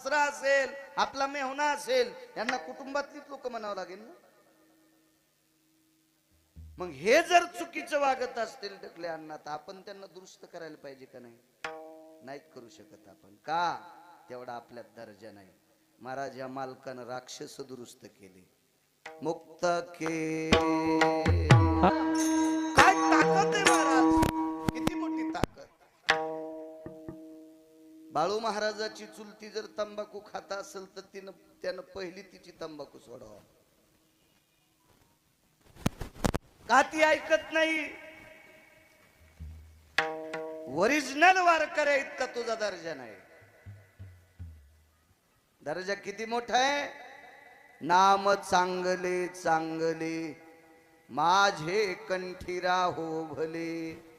सासरा असेल आपला मेहुणा असेल यांना कुटुंबातलीच लोक म्हणावं लागेल ना? मग हे जर चुकीचं वागत असतील ढकले अण्णा तर आपण त्यांना दुरुस्त करायला पाहिजे का नाही? नाहीत करू शकत आपण. का? तेवढा आपल्यात दर्जा नाही. महाराज या मालकानं राक्षस दुरुस्त केले. मुक्त के बाळू महाराजाची चुलती जर तंबाखू खाता असेल तर तिनं त्यानं पहिली तिची तंबाखू सोडावा. का ती ऐकत नाही. ओरिजिनल वारकऱ्या इतका तुझा दर्जा नाही. दर्जा किती मोठा आहे? नाम चांगले चांगले. माझे कंठीरा हो भले.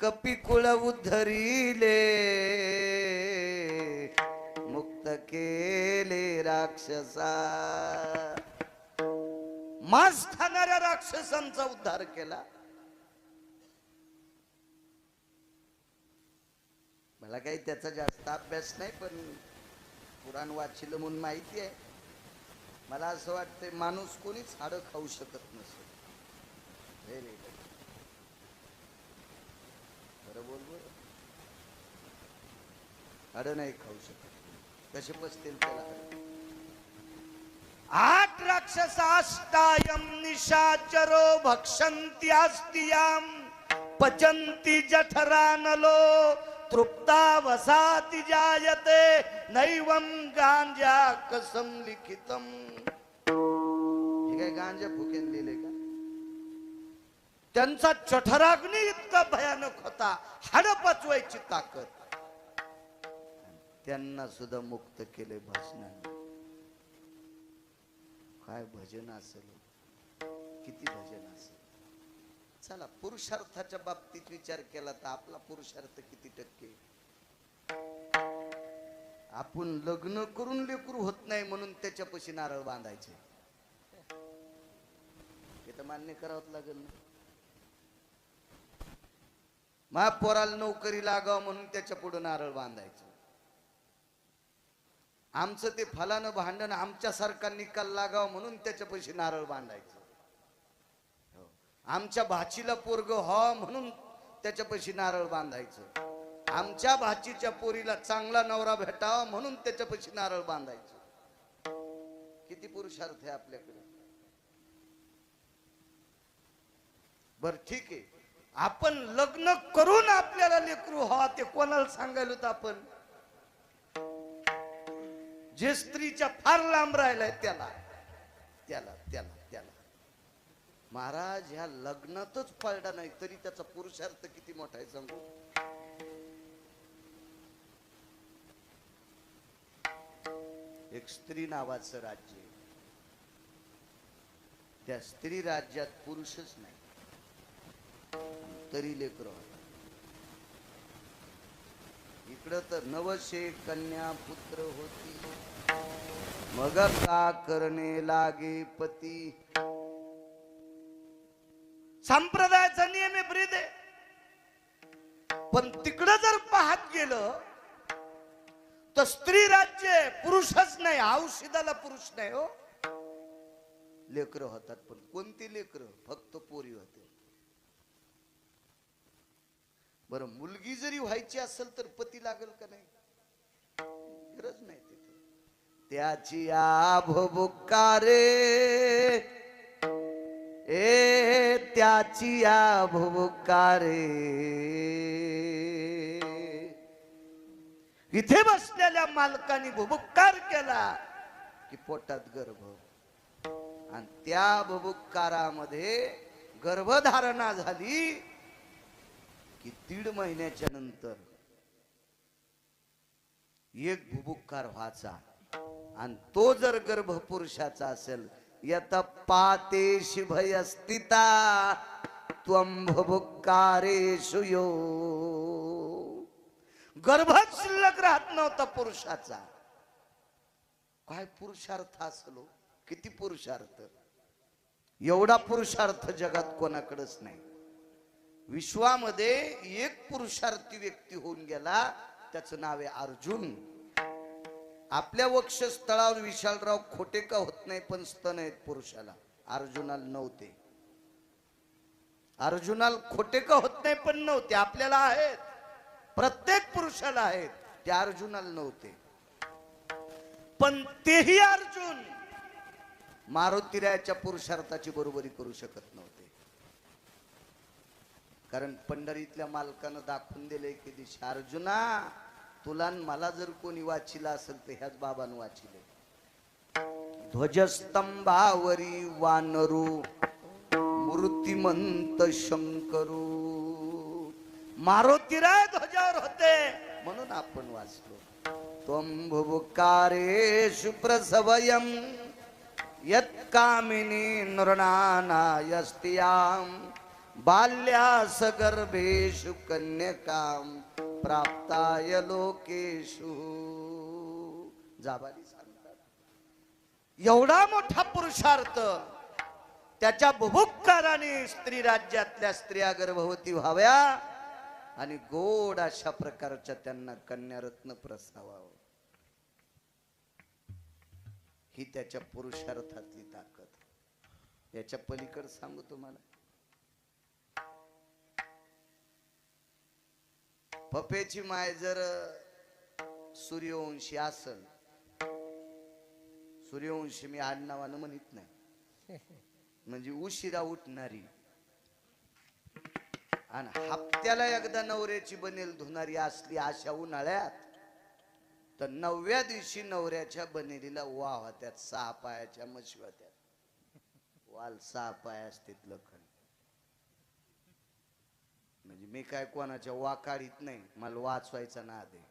कपिकुळ उद्धरिले केले राक्षसा. मांस खाणाऱ्या राक्षसांचा उद्धार केला. मला काही त्याचा जास्त अभ्यास नाही पण पुराण वाचिलं म्हणून माहिती आहे. मला असं वाटतंय माणूस कोणीच हाडं खाऊ शकत नसेल Very खरं बोल बोल हाडं नाही खाऊ शकत. कसे बसतील त्याला? आठ राक्षस अष्टायम निशाचरो भक्षन्ति अस्तियाम पचन्ति जठरानलो तृप्ता वसाति जायते नैवम गांजा कसम लिखितम। हे काय गांजा फुकेन लिहिले का? त्यांचा जठराग्नी इतका भयानक होता हाड पचवायची ताकद। त्यांना सुद्धा मुक्त केले भजनाने. काय भजन असेल? किती भजन असेल? चला पुरुषार्थाच्या बाबतीत विचार केला तर आपला पुरुषार्थ किती टक्के? आपण लग्न करून लेकरू होत नाही म्हणून त्याच्यापाशी नारळ बांधायचे. हे तर मान्य करावंच लागेल ना. मा पोराला नोकरी लागावं म्हणून त्याच्या पुढे नारळ बांधायचं. आमचं ते फलानं भांडण आमच्यासारखा निकाल लागाव म्हणून त्याच्यापाशी नारळ बांधायचं. हो. आमच्या भाचीला पोरग हो म्हणून त्याच्यापाशी नारळ बांधायचं. आमच्या भाचीच्या पोरीला चांगला नवरा भेटावा म्हणून त्याच्यापाशी नारळ बांधायचं. किती पुरुषार्थ आहे आपल्याकडे. बर ठीक आहे. आपण लग्न करून आपल्याला लेकरू हवा ते कोणाला सांगायला होतं आपण? जे स्त्रीच्या फार लांब राहिलाय त्याला. त्याला त्याला त्याला. महाराज ह्या लग्नातच पडला नाही तरी त्याचा पुरुषार्थ किती मोठा आहे सांगू? एक स्त्री नावाचं राज्य त्या स्त्री राज्यात पुरुषच नाही. तरी लेकर इकडं तर नवशे कन्या पुत्र होती. मग का करणे लागे पती? संप्रदायाचा नियम आहे ब्रीद आहे. पण तिकडं जर पाहत गेलं तर स्त्री राज्य पुरुषच नाही औषधाला पुरुष नाही हो. लेकर होतात पण कोणती लेकर? फक्त पोरी होते. बर मुलगी जरी व्हायची असेल तर पती लागेल का नाही? गरज नाही तिथे. त्याची आभुकारे ए त्याची आभोबुकारे इथे बसलेल्या मालकाने भुबुक्कार केला की पोटात गर्भ. आणि त्या भुबुक्कारामध्ये गर्भधारणा झाली दीड महिन्याच्या नंतर एक भुबुक्कार व्हायचा. आणि तो जर गर्भ पुरुषाचा असेल यत पाते शिभय स्थिता त्वम भुबुक्कारेषु यो. शिल्लक राहत नव्हता पुरुषाचा. काय पुरुषार्थ असलो? किती पुरुषार्थ? एवढा पुरुषार्थ जगात कोणाकडेच नाही. विश्वामध्ये एक पुरुषार्थी व्यक्ती होऊन गेला त्याचं नाव आहे अर्जुन. आपल्या वक्षस्थळावर विशालराव खोटे का होत नाही पण स्तन आहेत पुरुषाला. अर्जुनाला नव्हते. अर्जुनाला खोटे का होत नाही पण नव्हते. आपल्याला आहेत. प्रत्येक पुरुषाला आहेत. ते अर्जुनाला नव्हते. पण तेही अर्जुन मारुतीरायाच्या पुरुषार्थाची बरोबरी करू शकत नव्हते. कारण पंढरीतल्या मालकानं दाखवून दिले की दिशा अर्जुना तुला मला जर कोणी वाचिला असेल तर ह्याच बाबानं वाचिले ध्वजस्तंभावरी वानरू मूर्तिमंत शंकरू. मारुतीराय ध्वजावर होते. म्हणून आपण वाचलो. त्वं भुभुकारेषु यत्कामिनी नृणानायस्त्यां बाल्यास गर्भेषु कन्यकां प्राप्ताय लोकेशु जाबाली सांगतात। एवढा मोठा पुरुषार्थ त्याच्या बुभुक्काराने स्त्री राज्यातल्या स्त्रिया गर्भवती व्हाव्या आणि गोड अशा प्रकारच्या त्यांना कन्यारत्न प्रसावावं. ही त्याच्या पुरुषार्थातली ताकद. याच्या पलीकड सांगू तुम्हाला. पपेची माय जर सूर्यवंशी असल सूर्यवंशी मी आडनावानं म्हणत नाही. म्हणजे उशिरा उठणारी. आणि हप्त्याला एकदा नवऱ्याची बनेल धुणारी असली अशा उन्हाळ्यात तर नवव्या दिवशी नवऱ्याच्या बनेलीला वा होत्यात सहा पायाच्या मशी होत्यात वाल सहा पाय असतात लखन. म्हणजे मी काय कोणाच्या वाकाडीत नाही मला वाचवायचा ना दे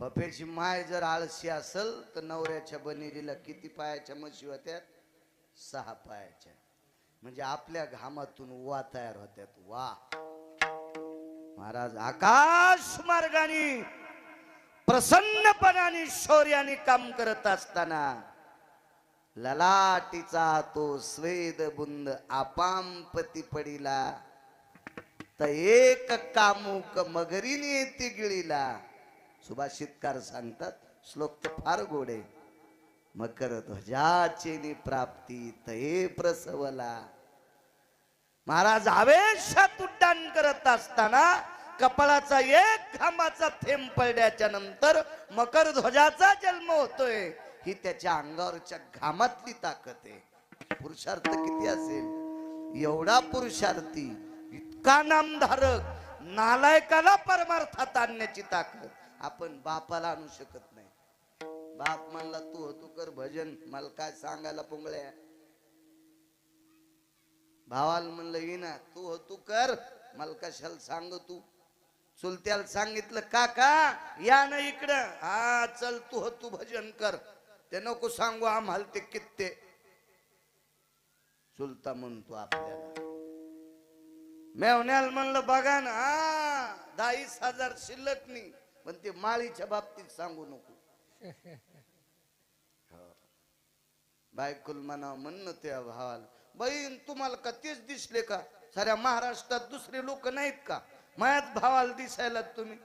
पपेची माय जर आळशी असल तर नवऱ्याच्या बनेलीला किती पायाच्या म्हशी होत्यात सहा पायाच्या. म्हणजे आपल्या घामातून वा तयार होत्यात वा. महाराज आकाश मार्गाने प्रसन्नपणाने शौर्याने काम करत असताना ललाटीचा तो स्वेद बुंद आपांपती पडिला. तर एक कामुक मगरीने ती गिळीला. सुभाषितकार सांगतात श्लोक तर फार गोडे मकर ध्वजाचे प्राप्ती तये प्रसवला. महाराज आवेशात उड्डाण करत असताना कपाळाचा एक घामाचा थेंब पडल्याच्या नंतर मकर ध्वजाचा जन्म होतोय. ही त्याच्या अंगावरच्या घामातली ताकद आहे. पुरुषार्थ किती असेल? एवढा पुरुषार्थी इतका नामधारक नालायकाला परमार्थात आणण्याची ताकद आपण बापाला आणू शकत नाही. बाप म्हणला तू तू कर भजन मला काय सांगायला पोंगळ्या? भावाला म्हणलं येईना तू हो तू कर मला कशाला सांग तू? चुलत्याला सांगितलं काका या ना इकडं. हा चल तू हो तू भजन कर ते नको सांगू आम्हाला ते कित्ते. चुलता म्हणतो आपल्याला. मेवण्याला म्हणलं बघा ना दहावीस हजार शिल्लक नाही पण ते माळीच्या बाबतीत सांगू नको. हो. बायकुल म्हणा म्हणणं त्या भावाला बहीण तुम्हाला का तेच दिसले का? साऱ्या महाराष्ट्रात दुसरे लोक नाहीत का? मायात भावाला दिसायला तुम्ही.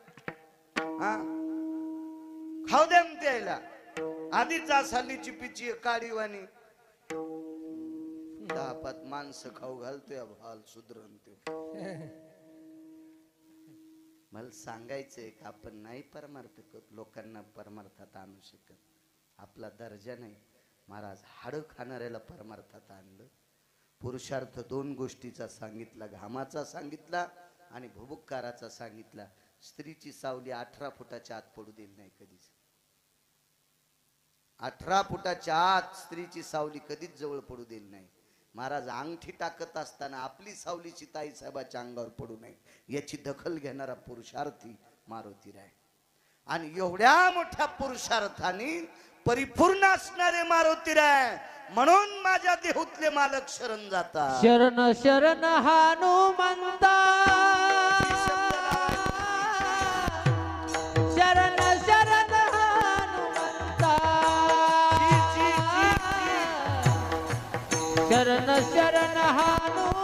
हा? खाऊ द्या ना त्याला. आधीच असालीची पिची काळीवाणी. दहा पाच माणसं खाऊ घालतोय भाल सुधरण मला सांगायचंय का आपण नाही परमार्थ करत लोकांना परमार्थात आणू शकत. आपला दर्जा नाही. महाराज हाडं खाणाऱ्याला परमार्थात आणलं. पुरुषार्थ दोन गोष्टीचा सांगितला घामाचा सांगितला आणि भुबुक्काराचा सांगितला. स्त्रीची सावली अठरा फुटाच्या आत पडू दिली नाही कधीच. अठरा फुटाच्या आत स्त्रीची सावली कधीच जवळ पडू दिली नाही. महाराज अंगठी टाकत असताना आपली सावलीची ताई साहेबाच्या अंगावर पडू नये. याची दखल घेणारा पुरुषार्थी मारुती राय. आणि एवढ्या मोठ्या पुरुषार्थाने परिपूर्ण असणारे मारुती राय. म्हणून माझ्या देहूतले मालक शरण जातात. शरण शरण हनुमंता जी, जी,